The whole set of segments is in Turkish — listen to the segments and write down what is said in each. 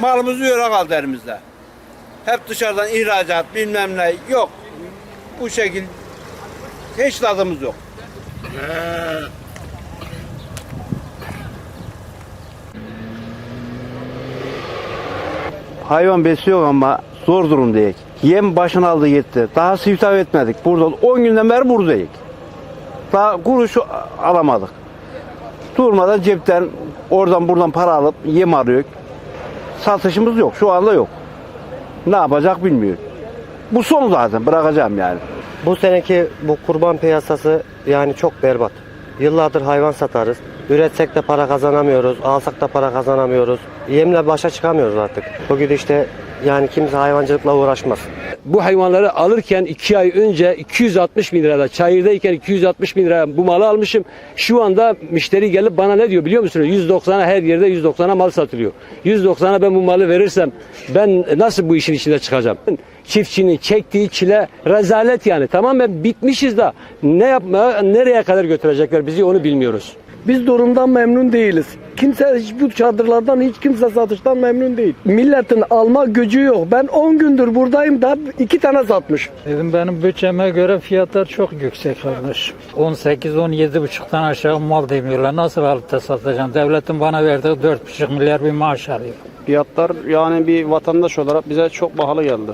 Malımız yöre kaldı elimizde. Hep dışarıdan ihracat bilmem ne yok. Bu şekil hiç tadımız yok. Hayvan besliyor ama zor durumdayız. Yem başına aldı gitti. Daha siftah etmedik. Burada 10 günden beri buradayız. Daha kuruş alamadık. Durmadan cepten oradan buradan para alıp yem arıyor. Satışımız yok. Şu anda yok. Ne yapacak bilmiyor. Bu son zaten. Bırakacağım yani. Bu seneki bu kurban piyasası yani çok berbat. Yıllardır hayvan satarız. Üretsek de para kazanamıyoruz. Alsak da para kazanamıyoruz. Yemle başa çıkamıyoruz artık. Bugün işte yani kimse hayvancılıkla uğraşmaz. bu hayvanları alırken 2 ay önce 260 bin lirada çayırdayken 260 bin liraya bu malı almışım. Şu anda müşteri gelip bana ne diyor biliyor musunuz? 190'a her yerde 190'a mal satılıyor. 190'a ben bu malı verirsem ben nasıl bu işin içinde çıkacağım? Çiftçinin çektiği çile rezalet yani. Tamamen bitmişiz da ne yapmaya nereye kadar götürecekler bizi onu bilmiyoruz. Biz durumdan memnun değiliz. Kimse hiç bu çadırlardan hiç kimse satıştan memnun değil. Milletin alma gücü yok. Ben 10 gündür buradayım da iki tane satmış. Dedim benim bütçeme göre fiyatlar çok yüksek kardeş. 18-17 buçuktan aşağı mal demiyorlar. Nasıl alıp da satacağım? Devletin bana verdiği 4,5 milyar bir maaş alıyor. Fiyatlar yani bir vatandaş olarak bize çok pahalı geldi.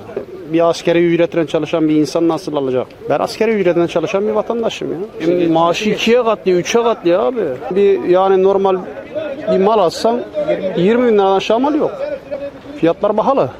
Bir askeri ücretle çalışan bir insan nasıl alacak? Ben askeri ücretle çalışan bir vatandaşım ya. E, maaşı ikiye katlıyor, üçe katlıyor abi. Bir yani normal bir mal alsan 20 bin liradan aşağı mal yok. Fiyatlar pahalı.